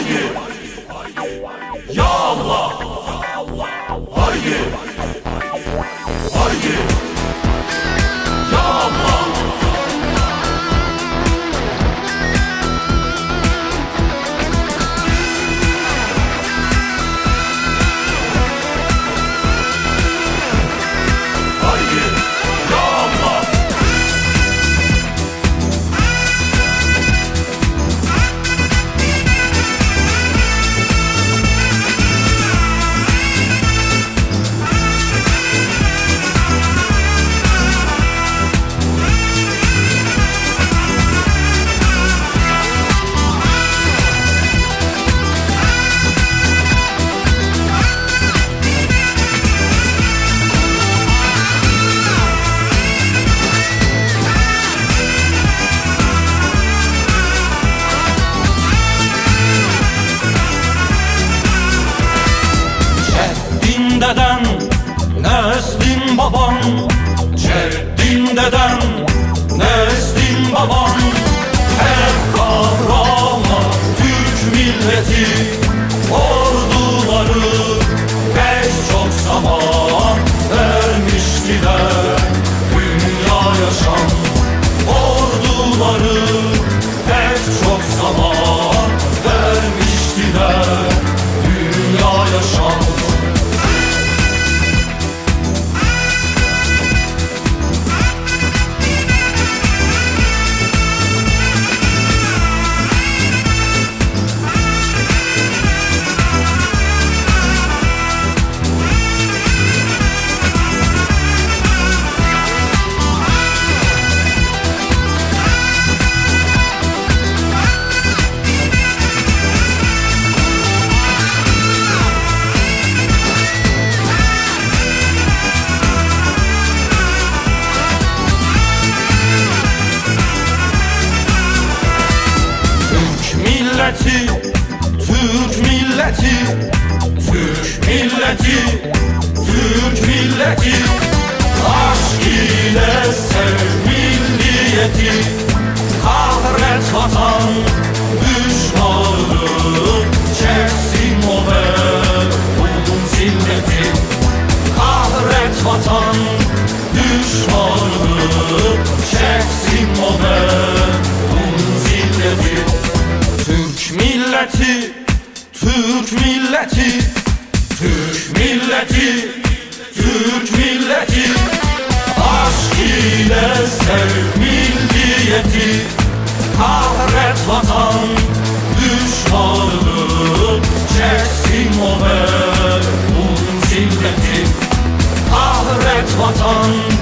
Haydi Ya deden, neslin baban. Ceddin deden, neslin baban. Hep kahraman Türk milleti Orduları pek çok zaman vermiştiler Dünya yaşam orduları milleti, Türk milleti, Türk milleti, Türk milleti. Aşk ile sev milliyeti Kahret vatan düşmanı Çeksin o merhumun zilleti Kahret vatan düşmanı Çeksin milleti, Türk milleti, Türk milleti, Türk milleti. Aşk ile sev milliyeti Kahret vatan düşmanı Çeksin o merhum zilleti. Kahret vatan